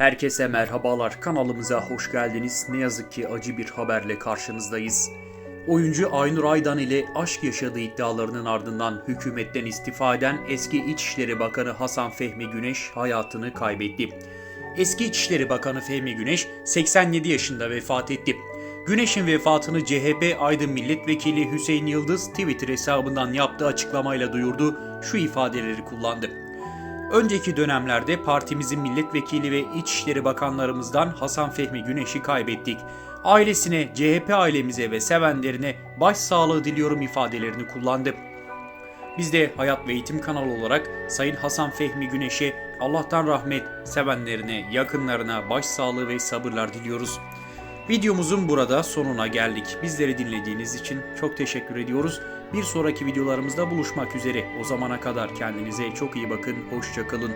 Herkese merhabalar. Kanalımıza hoş geldiniz. Ne yazık ki acı bir haberle karşınızdayız. Oyuncu Aynur Aydan ile aşk yaşadığı iddialarının ardından hükümetten istifa eden eski İçişleri Bakanı Hasan Fehmi Güneş hayatını kaybetti. Eski İçişleri Bakanı Fehmi Güneş 87 yaşında vefat etti. Güneş'in vefatını CHP Aydın Milletvekili Hüseyin Yıldız Twitter hesabından yaptığı açıklamayla duyurdu. Şu ifadeleri kullandı. Önceki dönemlerde partimizin milletvekili ve İçişleri Bakanlarımızdan Hasan Fehmi Güneş'i kaybettik. Ailesine, CHP ailemize ve sevenlerine başsağlığı diliyorum ifadelerini kullandı. Biz de Hayat ve Eğitim kanalı olarak Sayın Hasan Fehmi Güneş'e Allah'tan rahmet, sevenlerine, yakınlarına başsağlığı ve sabırlar diliyoruz. Videomuzun burada sonuna geldik. Bizleri dinlediğiniz için çok teşekkür ediyoruz. Bir sonraki videolarımızda buluşmak üzere. O zamana kadar kendinize çok iyi bakın. Hoşçakalın.